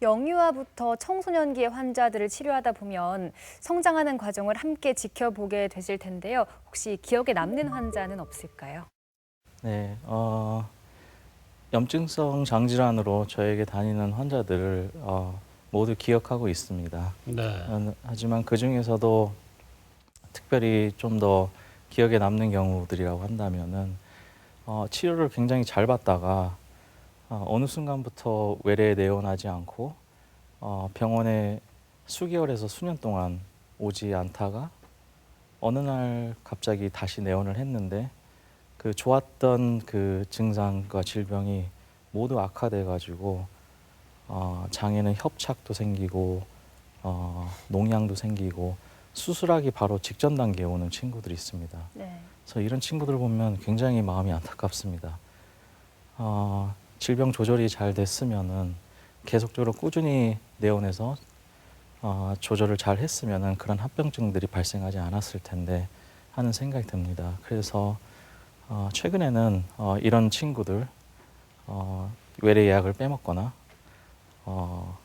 영유아부터 청소년기의 환자들을 치료하다 보면 성장하는 과정을 함께 지켜보게 되실 텐데요. 혹시 기억에 남는 환자는 없을까요? 네, 어, 염증성 장질환으로 저에게 다니는 환자들을 어, 모두 기억하고 있습니다. 네. 어, 하지만 그 중에서도 특별히 좀 더 기억에 남는 경우들이라고 한다면은 어, 치료를 굉장히 잘 받다가 어, 어느 순간부터 외래에 내원하지 않고 어, 병원에 수개월에서 수년 동안 오지 않다가 어느 날 갑자기 다시 내원을 했는데 그 좋았던 그 증상과 질병이 모두 악화돼 가지고 어, 장에는 협착도 생기고 어, 농양도 생기고 수술하기 바로 직전 단계에 오는 친구들이 있습니다. 네. 그래서 이런 친구들 보면 굉장히 마음이 안타깝습니다. 어, 질병 조절이 잘 됐으면은 계속적으로 꾸준히 내원해서 어, 조절을 잘 했으면은 그런 합병증들이 발생하지 않았을 텐데 하는 생각이 듭니다. 그래서 어, 최근에는 어, 이런 친구들 어, 외래 예약을 빼먹거나 어,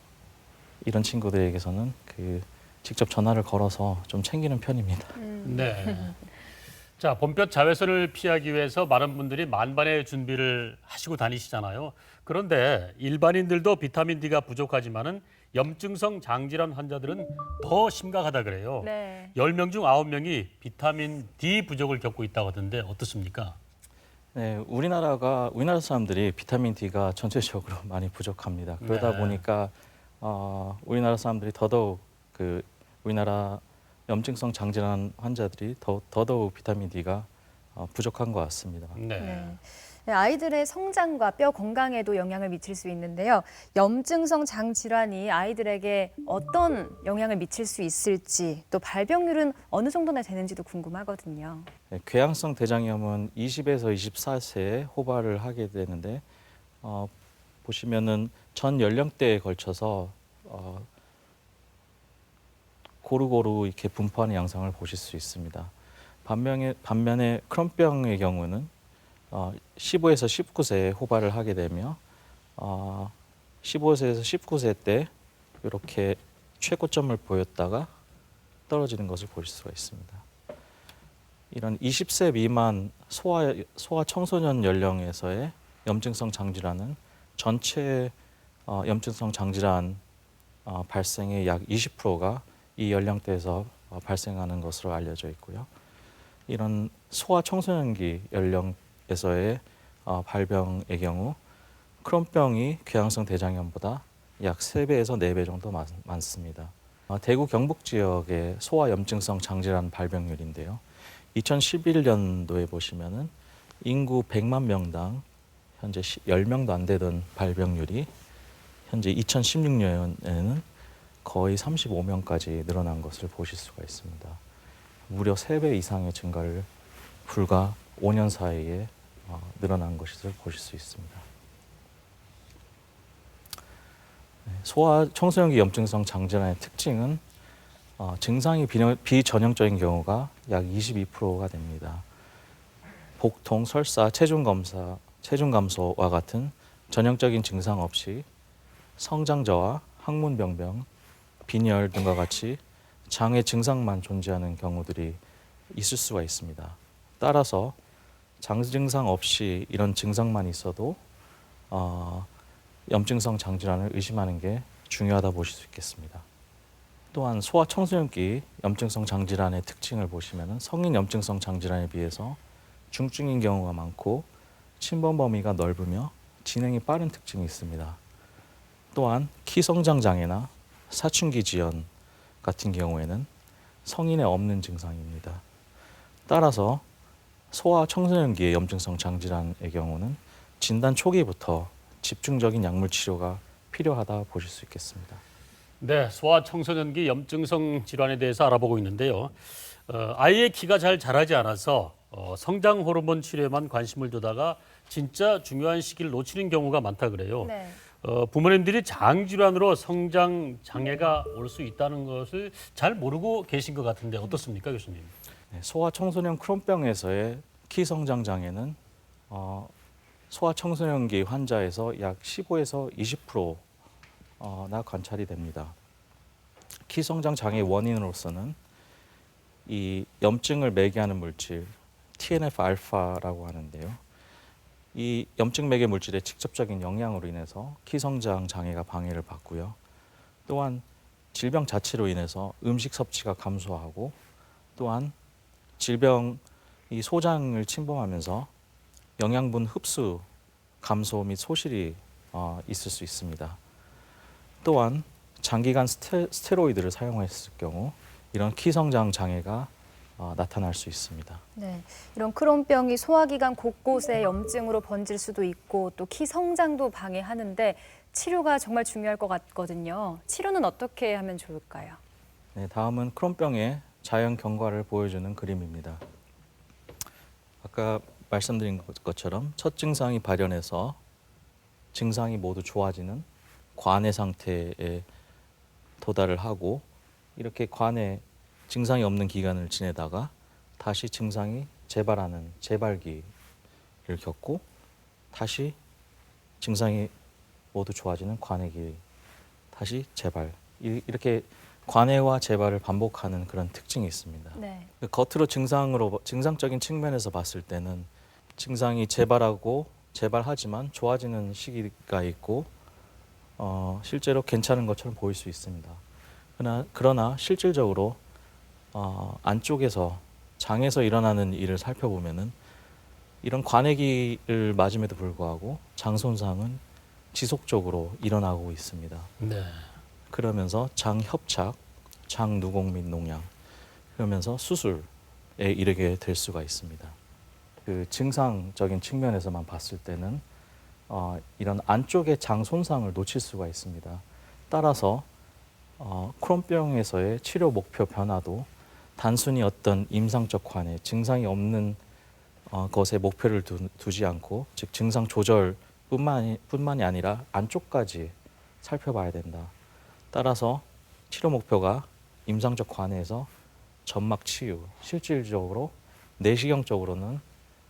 이런 친구들에게서는 그 직접 전화를 걸어서 좀 챙기는 편입니다. 음. 네. 자, 봄볕 자외선을 피하기 위해서 많은 분들이 만반의 준비를 하시고 다니시잖아요. 그런데 일반인들도 비타민 D가 부족하지만은 염증성 장질환 환자들은 더 심각하다 그래요. 네. 열명중 아홉 명이 비타민 D 부족을 겪고 있다고 하던데 어떻습니까? 네, 우리나라가 우리나라 사람들이 비타민 D가 전체적으로 많이 부족합니다. 그러다 네. 보니까 어, 우리나라 사람들이 더더욱 그 우리나라 염증성 장질환 환자들이 더, 더더욱 비타민 D가 어, 부족한 것 같습니다. 네. 네. 네, 아이들의 성장과 뼈 건강에도 영향을 미칠 수 있는데요. 염증성 장 질환이 아이들에게 어떤 영향을 미칠 수 있을지 또 발병률은 어느 정도나 되는지도 궁금하거든요. 네, 궤양성 대장염은 20에서 24세에 호발을 하게 되는데 어, 보시면은 전 연령대에 걸쳐서 어, 고루고루 이렇게 분포하는 양상을 보실 수 있습니다. 반면에 반면에 크론병의 경우는 어, 15에서 19세에 호발을 하게 되며 어, 15세에서 19세 때 이렇게 최고점을 보였다가 떨어지는 것을 보실 수가 있습니다. 이런 20세 미만 소아 소아 청소년 연령에서의 염증성 장질환은 전체 어, 염증성 장질환 어, 발생의 약 20%가 이 연령대에서 어, 발생하는 것으로 알려져 있고요. 이런 소아 청소년기 연령에서의 어, 발병의 경우 크론병이 궤양성 대장염보다 약 3배에서 4배 정도 많, 많습니다. 어, 대구 경북 지역의 소아 염증성 장질환 발병률인데요. 2011년도에 보시면은 인구 100만 명당 현재 10명도 안 되던 발병률이 현재 2016년에는 거의 35명까지 늘어난 것을 보실 수가 있습니다. 무려 3배 이상의 증가를 불과 5년 사이에 어, 늘어난 것을 보실 수 있습니다. 네, 소아 청소년기 염증성 장질환의 특징은 어, 증상이 비전형적인 경우가 약 22%가 됩니다. 복통, 설사, 체중 검사, 체중 감소와 같은 전형적인 증상 없이 성장 저하, 항문 병변, 빈혈 등과 같이 장의 증상만 존재하는 경우들이 있을 수가 있습니다. 따라서 장 증상 없이 이런 증상만 있어도 어, 염증성 장질환을 의심하는 게 중요하다 보실 수 있겠습니다. 또한 소아 청소년기 염증성 장질환의 특징을 보시면 성인 염증성 장질환에 비해서 중증인 경우가 많고 침범 범위가 넓으며 진행이 빠른 특징이 있습니다. 또한 키 성장 장애나 사춘기 지연 같은 경우에는 성인에 없는 증상입니다. 따라서 소아 청소년기의 염증성 장질환의 경우는 진단 초기부터 집중적인 약물 치료가 필요하다 보실 수 있겠습니다. 네, 소아 청소년기 염증성 질환에 대해서 알아보고 있는데요. 어, 아이의 키가 잘 자라지 않아서 어, 성장 호르몬 치료에만 관심을 두다가 진짜 중요한 시기를 놓치는 경우가 많다 그래요. 네. 어, 부모님들이 장 질환으로 성장 장애가 올 수 있다는 것을 잘 모르고 계신 것 같은데 어떻습니까, 교수님? 네, 소아 청소년 크론병에서의 키 성장 장애는 어, 소아 청소년기 환자에서 약 15에서 20% 어, 나 관찰이 됩니다. 키 성장 장애 원인으로서는 이 염증을 매개하는 물질 TNF 알파라고 하는데요. 이 염증 매개 물질의 직접적인 영향으로 인해서 키 성장 장애가 방해를 받고요. 또한 질병 자체로 인해서 음식 섭취가 감소하고 또한 질병 이 소장을 침범하면서 영양분 흡수 감소 및 소실이 어, 있을 수 있습니다. 또한 장기간 스테, 스테로이드를 사용했을 경우 이런 키 성장 장애가 어, 나타날 수 있습니다. 네, 이런 크론병이 소화기관 곳곳에 염증으로 번질 수도 있고 또 키 성장도 방해하는데 치료가 정말 중요할 것 같거든요. 치료는 어떻게 하면 좋을까요? 네, 다음은 크론병의 자연 경과를 보여주는 그림입니다. 아까 말씀드린 것- 것처럼 첫 증상이 발현해서 증상이 모두 좋아지는 관해 상태에 도달을 하고 이렇게 관해 증상이 없는 기간을 지내다가 다시 증상이 재발하는 재발기를 겪고 다시 증상이 모두 좋아지는 관해기 다시 재발 이- 이렇게 관해와 재발을 반복하는 그런 특징이 있습니다. 네, 그 겉으로 증상으로 증상적인 측면에서 봤을 때는 증상이 재발하고 재발하지만 좋아지는 시기가 있고 어, 실제로 괜찮은 것처럼 보일 수 있습니다. 그러나, 그러나 실질적으로 어, 안쪽에서 장에서 일어나는 일을 살펴보면은 이런 관해기를 맞음에도 불구하고 장 손상은 지속적으로 일어나고 있습니다. 네. 그러면서 장 협착, 장 누공 및 농양 그러면서 수술에 이르게 될 수가 있습니다. 그 증상적인 측면에서만 봤을 때는 어, 이런 안쪽의 장 손상을 놓칠 수가 있습니다. 따라서 어, 크론병에서의 치료 목표 변화도 단순히 어떤 임상적 관해 증상이 없는 어, 것에 목표를 두, 두지 않고 즉 증상 조절뿐만이 뿐만이 아니라 안쪽까지 살펴봐야 된다. 따라서 치료 목표가 임상적 관해에서 점막 치유, 실질적으로 내시경적으로는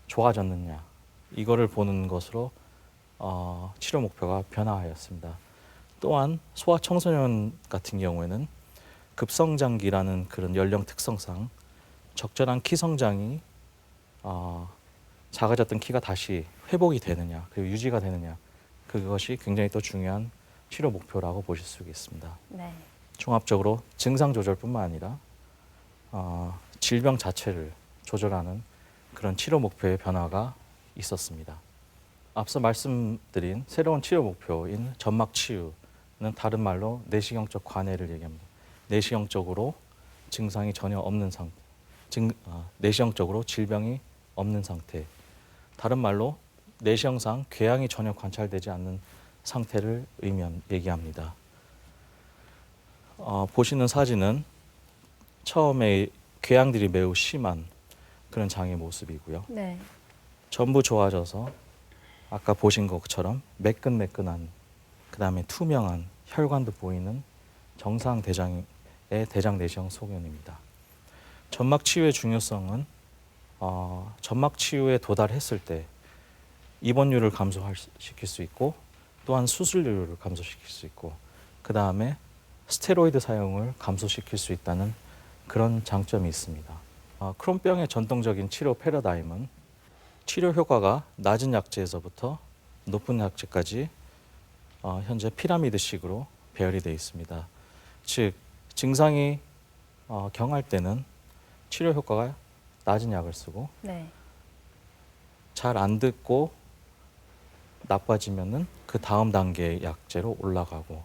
좋아졌느냐 이거를 보는 것으로 어, 치료 목표가 변화하였습니다. 또한 소아 청소년 같은 경우에는 급성장기라는 그런 연령 특성상 적절한 키 성장이 어, 작아졌던 키가 다시 회복이 되느냐 그리고 유지가 되느냐 그것이 굉장히 또 중요한 치료 목표라고 보실 수 있습니다. 네, 종합적으로 증상 조절뿐만 아니라 어, 질병 자체를 조절하는 그런 치료 목표의 변화가 있었습니다. 앞서 말씀드린 새로운 치료 목표인 점막 치유는 다른 말로 내시경적 관해를 얘기합니다. 내시경적으로 증상이 전혀 없는 상태, 증, 아, 내시경적으로 질병이 없는 상태. 다른 말로 내시경상 궤양이 전혀 관찰되지 않는 상태를 의미한 얘기합니다. 어, 보시는 사진은 처음에 궤양들이 매우 심한 그런 장의 모습이고요. 네, 전부 좋아져서 아까 보신 것처럼 매끈매끈한 그다음에 투명한 혈관도 보이는 정상 대장의 대장 내시경 소견입니다. 점막 치유의 중요성은 어, 점막 치유에 도달했을 때 입원율을 감소시킬 수 있고 또한 수술률을 감소시킬 수 있고 그 다음에 스테로이드 사용을 감소시킬 수 있다는 그런 장점이 있습니다. 어, 크론병의 전통적인 치료 패러다임은 치료 효과가 낮은 약제에서부터 높은 약제까지 어, 현재 피라미드식으로 배열이 되어 있습니다. 즉 증상이 어, 경할 때는 치료 효과가 낮은 약을 쓰고 네, 잘 안 듣고 나빠지면은 그 다음 단계의 약제로 올라가고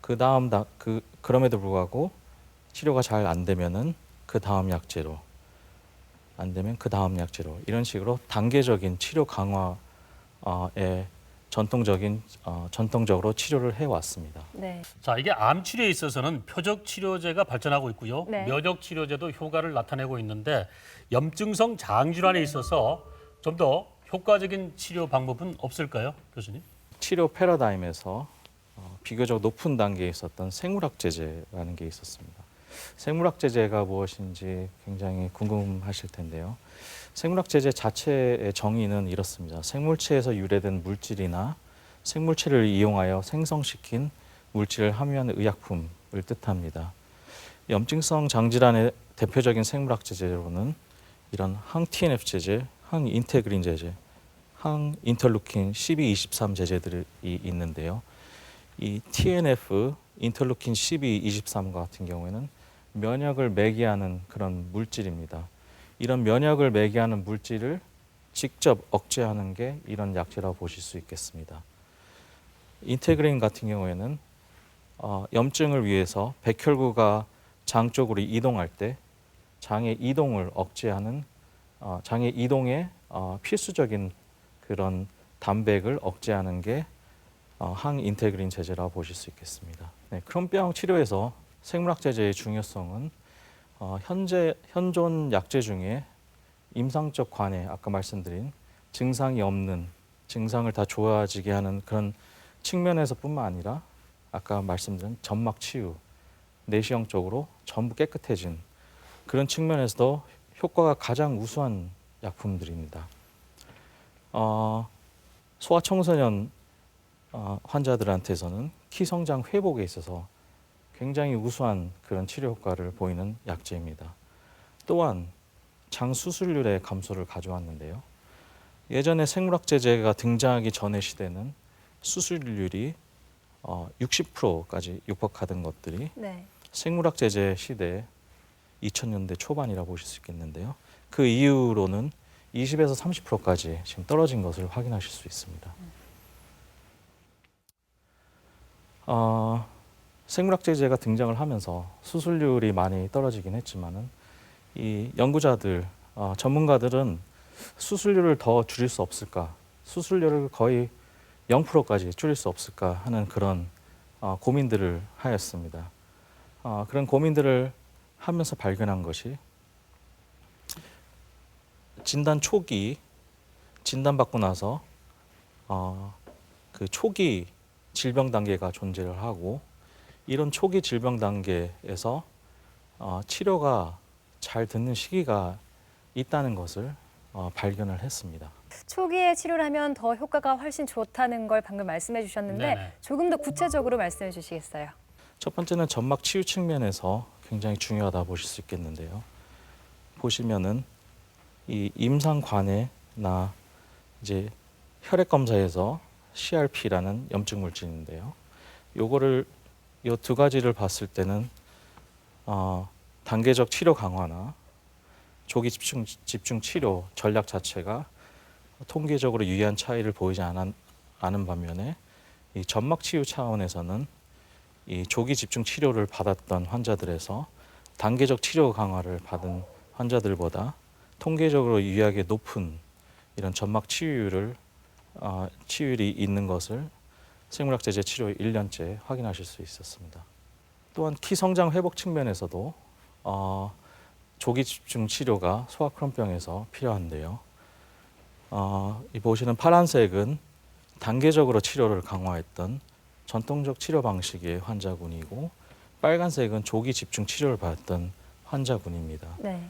그 다음 다, 그 그럼에도 불구하고 치료가 잘 안 되면은 그 다음 약제로 안 되면 그 다음 약제로 이런 식으로 단계적인 치료 강화에 전통적인 어, 전통적으로 치료를 해 왔습니다. 네, 자, 이게 암 치료에 있어서는 표적 치료제가 발전하고 있고요. 네. 면역 치료제도 효과를 나타내고 있는데 염증성 장 질환에 있어서 좀 더 효과적인 치료 방법은 없을까요, 교수님? 치료 패러다임에서 어, 비교적 높은 단계에 있었던 생물학 제제라는 게 있었습니다. 생물학 제제가 무엇인지 굉장히 궁금하실 텐데요. 생물학 제제 자체의 정의는 이렇습니다. 생물체에서 유래된 물질이나 생물체를 이용하여 생성시킨 물질을 함유한 의약품을 뜻합니다. 염증성 장질환의 대표적인 생물학 제제로는 이런 항 TNF 제제, 항 인테그린 제제, 항 인터루킨 12, 23 제제들이 있는데요. 이 TNF, 인터루킨 12, 23 같은 경우에는 면역을 매개하는 그런 물질입니다. 이런 면역을 매개하는 물질을 직접 억제하는 게 이런 약제라고 보실 수 있겠습니다. 인테그린 같은 경우에는 어, 염증을 위해서 백혈구가 장 쪽으로 이동할 때 장의 이동을 억제하는 어, 장의 이동에 어, 필수적인 그런 단백을 억제하는 게 어, 항인테그린 제제라고 보실 수 있겠습니다. 네, 크론병 치료에서 생물학 제제의 중요성은 어, 현재 현존 약제 중에 임상적 관해 아까 말씀드린 증상이 없는 증상을 다 좋아지게 하는 그런 측면에서뿐만 아니라 아까 말씀드린 점막 치유 내시형적으로 전부 깨끗해진 그런 측면에서도 효과가 가장 우수한 약품들입니다. 어, 소아청소년 어, 환자들한테서는 키 성장 회복에 있어서 굉장히 우수한 그런 치료 효과를 보이는 약제입니다. 또한 장 수술률의 감소를 가져왔는데요. 예전에 생물학 제제가 등장하기 전의 시대는 수술률이 어, 60%까지 육박하던 것들이 네. 생물학 제제 시대 2000년대 초반이라 보실 수 있겠는데요. 그 이후로는 20에서 30%까지 지금 떨어진 것을 확인하실 수 있습니다. 어, 생물학 제제가 등장을 하면서 수술률이 많이 떨어지긴 했지만은 이 연구자들, 어, 전문가들은 수술률을 더 줄일 수 없을까, 수술률을 거의 0%까지 줄일 수 없을까 하는 그런 어, 고민들을 하였습니다. 어, 그런 고민들을 하면서 발견한 것이 진단 초기 진단 받고 나서 어, 그 초기 질병 단계가 존재를 하고 이런 초기 질병 단계에서 어, 치료가 잘 듣는 시기가 있다는 것을 어, 발견을 했습니다. 초기에 치료를 하면 더 효과가 훨씬 좋다는 걸 방금 말씀해 주셨는데 네네. 조금 더 구체적으로 말씀해 주시겠어요? 첫 번째는 점막 치유 측면에서 굉장히 중요하다 보실 수 있겠는데요. 보시면은 이 임상 관해나 이제 혈액 검사에서 CRP라는 염증 물질인데요. 요거를 요두 가지를 봤을 때는 어, 단계적 치료 강화나 조기 집중 집중 치료 전략 자체가 통계적으로 유의한 차이를 보이지 않은, 않은 반면에 이 점막 치유 차원에서는 이 조기 집중 치료를 받았던 환자들에서 단계적 치료 강화를 받은 환자들보다 통계적으로 유의하게 높은 이런 점막 치유율을 어, 치유율이 있는 것을 생물학 제제 치료 1년째 확인하실 수 있었습니다. 또한 키 성장 회복 측면에서도 어, 조기 집중 치료가 소아 크론병에서 필요한데요. 어, 이 보시는 파란색은 단계적으로 치료를 강화했던 전통적 치료 방식의 환자군이고 빨간색은 조기 집중 치료를 받았던 환자군입니다. 네.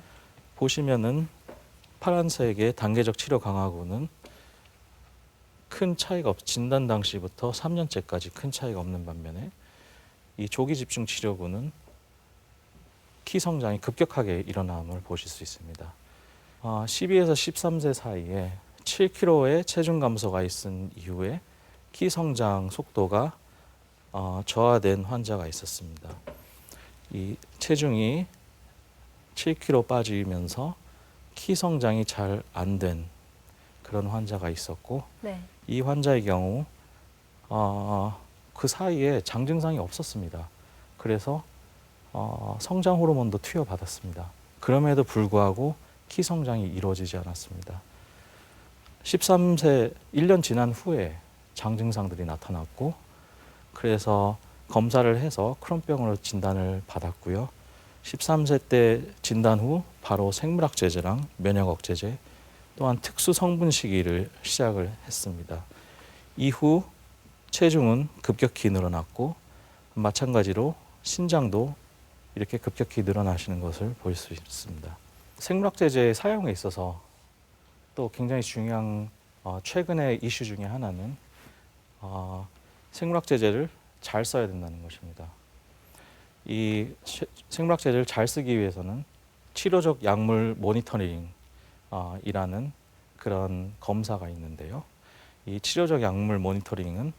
보시면은 파란색의 단계적 치료 강화군은 큰 차이가 없, 진단 당시부터 3년째까지 큰 차이가 없는 반면에 이 조기 집중 치료군은 키 성장이 급격하게 일어남을 보실 수 있습니다. 아, 12에서 13세 사이에 7kg의 체중 감소가 있은 이후에 키 성장 속도가 어, 저하된 환자가 있었습니다. 이 체중이 7kg 빠지면서 키 성장이 잘 안 된 그런 환자가 있었고 네. 이 환자의 경우 어, 그 사이에 장 증상이 없었습니다. 그래서 어, 성장 호르몬도 투여 받았습니다. 그럼에도 불구하고 키 성장이 이루어지지 않았습니다. 13세 1년 지난 후에 장 증상들이 나타났고 그래서 검사를 해서 크론병으로 진단을 받았고요. 13세 때 진단 후 바로 생물학 제제랑 면역 억제제 또한 특수 성분 시기를 시작을 했습니다. 이후 체중은 급격히 늘어났고 마찬가지로 신장도 이렇게 급격히 늘어나시는 것을 볼 수 있습니다. 생물학 제제 사용에 있어서 또 굉장히 중요한 어, 최근의 이슈 중에 하나는 어, 생물학 제제를 잘 써야 된다는 것입니다. 이 시- 생물학 제제를 잘 쓰기 위해서는 치료적 약물 모니터링 어, 이라는 그런 검사가 있는데요. 이 치료적 약물 모니터링은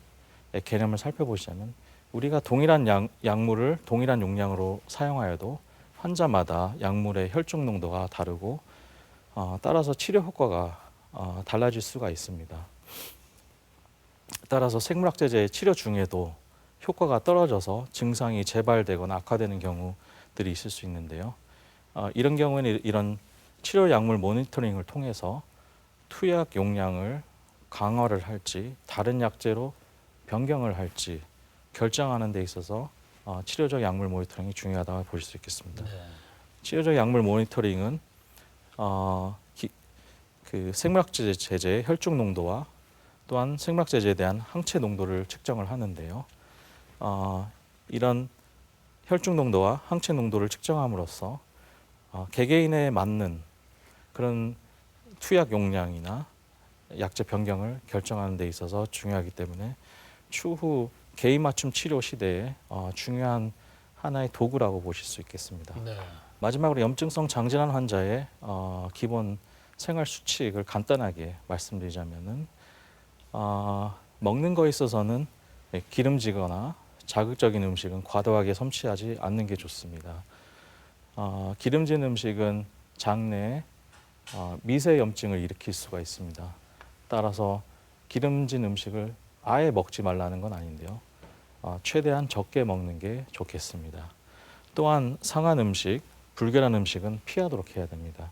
의 개념을 살펴보시자면 우리가 동일한 약, 약물을 동일한 용량으로 사용하여도 환자마다 약물의 혈중 농도가 다르고 어, 따라서 치료 효과가 어, 달라질 수가 있습니다. 따라서 생물학 제제의 치료 중에도 효과가 떨어져서 증상이 재발되거나 악화되는 경우들이 있을 수 있는데요. 어, 이런 경우에는 이- 이런 치료 약물 모니터링을 통해서 투약 용량을 강화를 할지 다른 약제로 변경을 할지 결정하는 데 있어서 어, 치료적 약물 모니터링이 중요하다고 보실 수 있겠습니다. 네. 치료적 약물 모니터링은 어, 기, 그 생물학 제제 제제의 혈중 농도와 또한 생물학 제제에 대한 항체 농도를 측정을 하는데요. 어, 이런 혈중 농도와 항체 농도를 측정함으로써 어, 개개인에 맞는 그런 투약 용량이나 약제 변경을 결정하는 데 있어서 중요하기 때문에 추후 개인 맞춤 치료 시대에 어, 중요한 하나의 도구라고 보실 수 있겠습니다. 네. 마지막으로 염증성 장질환 환자의 어, 기본 생활 수칙을 간단하게 말씀드리자면은 어, 먹는 거에 있어서는 예, 기름지거나 자극적인 음식은 과도하게 섭취하지 않는 게 좋습니다. 어, 기름진 음식은 장내에 어, 미세 염증을 일으킬 수가 있습니다. 따라서 기름진 음식을 아예 먹지 말라는 건 아닌데요. 어, 최대한 적게 먹는 게 좋겠습니다. 또한 상한 음식, 불결한 음식은 피하도록 해야 됩니다.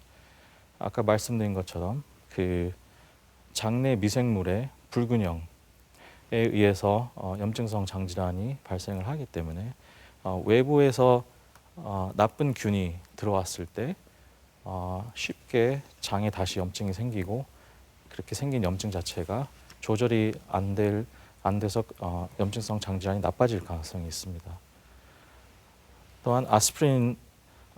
아까 말씀드린 것처럼 그 장내 미생물의 불균형에 의해서 어, 염증성 장질환이 발생을 하기 때문에 어, 외부에서 어, 나쁜 균이 들어왔을 때 어, 쉽게 장에 다시 염증이 생기고 그렇게 생긴 염증 자체가 조절이 안 될 안 돼서 어, 염증성 장질환이 나빠질 가능성이 있습니다. 또한 아스피린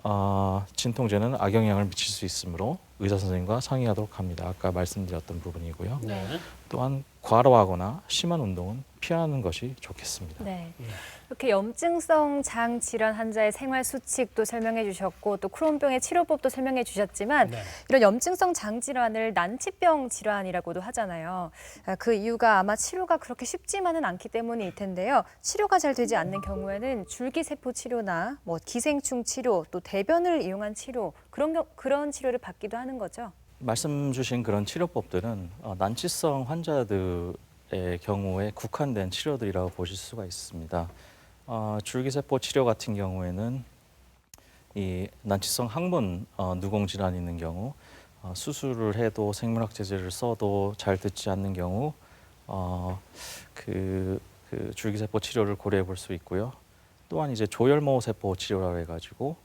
어, 진통제는 악영향을 미칠 수 있으므로 의사 선생님과 상의하도록 합니다. 아까 말씀드렸던 부분이고요. 네. 또한 과로하거나 심한 운동은 피하는 것이 좋겠습니다. 네. 네. 이렇게 염증성 장 질환 환자의 생활 수칙도 설명해 주셨고 또 크론병의 치료법도 설명해 주셨지만 네. 이런 염증성 장 질환을 난치병 질환이라고도 하잖아요. 아, 그 이유가 아마 치료가 그렇게 쉽지만은 않기 때문일 텐데요. 치료가 잘 되지 않는 경우에는 줄기 세포 치료나 뭐 기생충 치료 또 대변을 이용한 치료 그런 경- 그런 치료를 받기도 하는 거죠. 말씀 주신 그런 치료법들은 어, 난치성 환자들의 경우에 국한된 치료들이라고 보실 수가 있습니다. 어, 줄기세포 치료 같은 경우에는 이 난치성 항문 어, 누공 질환이 있는 경우 어, 수술을 해도 생물학 제제를 써도 잘 듣지 않는 경우 어, 그, 그 줄기세포 치료를 고려해 볼 수 있고요. 또한 이제 조혈모 세포 치료라고 해가지고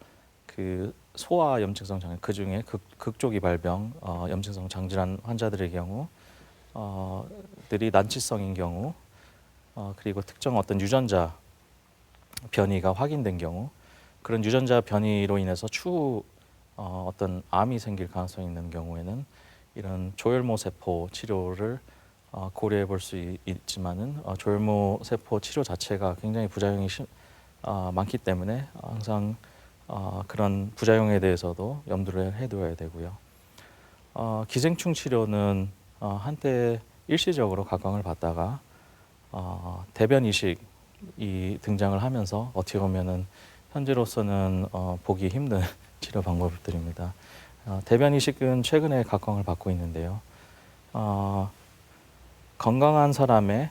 그 소아 염증성 장애 그 중에 극, 극조기 발병 어, 염증성 장질환 환자들의 경우 어, 들이 난치성인 경우 어, 그리고 특정 어떤 유전자 변이가 확인된 경우 그런 유전자 변이로 인해서 추후 어, 어떤 암이 생길 가능성이 있는 경우에는 이런 조혈모 세포 치료를 어, 고려해 볼 수 있지만은 어, 조혈모 세포 치료 자체가 굉장히 부작용이 심, 어, 많기 때문에 항상 어, 그런 부작용에 대해서도 염두를 해둬야 되고요. 어, 기생충 치료는 어, 한때 일시적으로 각광을 받다가 어, 대변 이식이 등장을 하면서 어떻게 보면은 현재로서는 어, 보기 힘든 치료 방법들입니다. 어, 대변 이식은 최근에 각광을 받고 있는데요. 어, 건강한 사람의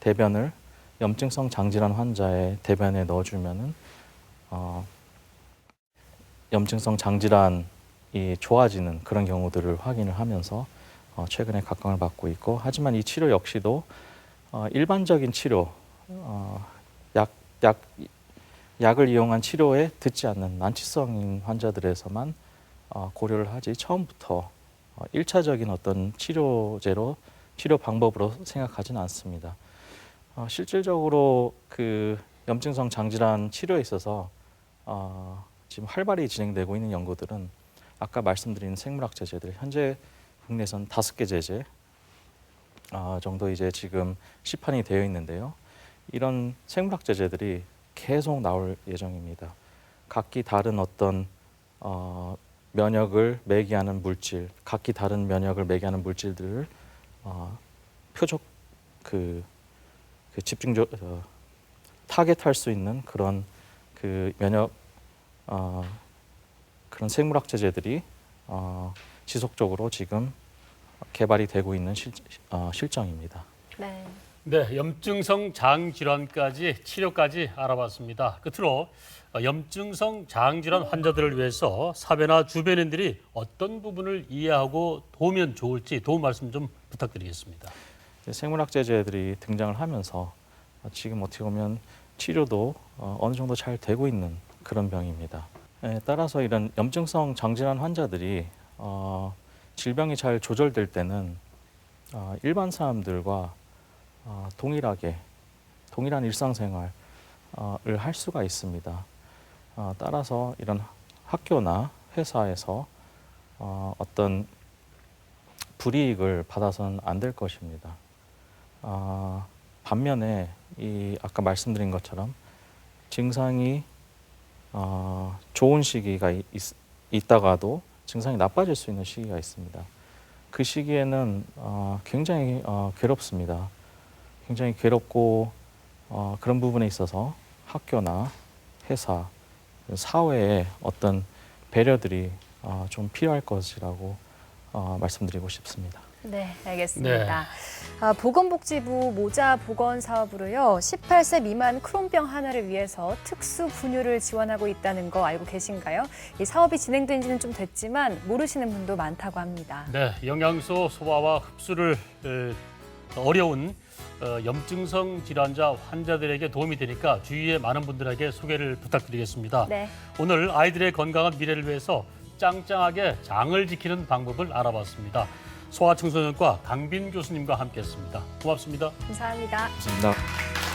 대변을 염증성 장질환 환자의 대변에 넣어주면은 어, 염증성 장질환이 좋아지는 그런 경우들을 확인을 하면서 어, 최근에 각광을 받고 있고 하지만 이 치료 역시도 어, 일반적인 치료 어, 약, 약, 약을 이용한 치료에 듣지 않는 난치성인 환자들에서만 어, 고려를 하지 처음부터 어, 일차적인 어떤 치료제로 치료 방법으로 생각하지는 않습니다. 어, 실질적으로 그 염증성 장질환 치료에 있어서 어, 지금 활발히 진행되고 있는 연구들은 아까 말씀드린 생물학 제제들 현재 국내선 다섯 개 제제 어, 정도 이제 지금 시판이 되어 있는데요. 이런 생물학 제제들이 계속 나올 예정입니다. 각기 다른 어떤 어, 면역을 매개하는 물질, 각기 다른 면역을 매개하는 물질들을 어, 표적 그, 그 집중적 어, 타겟할 수 있는 그런 그 면역 어, 그런 생물학 제제들이 어, 지속적으로 지금 개발이 되고 있는 실, 어, 실정입니다. 네. 네, 염증성 장 질환까지 치료까지 알아봤습니다. 끝으로 어, 염증성 장 질환 환자들을 위해서 사배나 주변인들이 어떤 부분을 이해하고 도우면 좋을지 도움 말씀 좀 부탁드리겠습니다. 생물학 제제들이 등장을 하면서 어, 지금 어떻게 보면 치료도 어, 어느 정도 잘 되고 있는 그런 병입니다. 에 따라서 이런 염증성 장 질환 환자들이 어, 질병이 잘 조절될 때는 어, 일반 사람들과 어, 동일하게 동일한 일상생활을 할 수가 있습니다. 어, 따라서 이런 학교나 회사에서 어, 어떤 불이익을 받아서는 안 될 것입니다. 아, 반면에 이 아까 말씀드린 것처럼 증상이 어, 좋은 시기가 있, 있다가도 증상이 나빠질 수 있는 시기가 있습니다. 그 시기에는 어, 굉장히 어, 괴롭습니다. 굉장히 괴롭고 어, 그런 부분에 있어서 학교나 회사, 사회에 어떤 배려들이 어, 좀 필요할 것이라고 어, 말씀드리고 싶습니다. 네, 알겠습니다. 아, 보건복지부 모자 보건 사업으로요, 18세 미만 크론병 하나를 위해서 특수 분유를 지원하고 있다는 거 알고 계신가요? 이 사업이 진행된 지는 좀 됐지만 모르시는 분도 많다고 합니다. 네, 영양소 소화와 흡수를 에, 어려운 어, 염증성 질환자 환자들에게 도움이 되니까 주위의 많은 분들에게 소개를 부탁드리겠습니다. 네, 오늘 아이들의 건강한 미래를 위해서 짱짱하게 장을 지키는 방법을 알아봤습니다. 소아청소년과 강빈 교수님과 함께했습니다. 고맙습니다. 감사합니다. 감사합니다.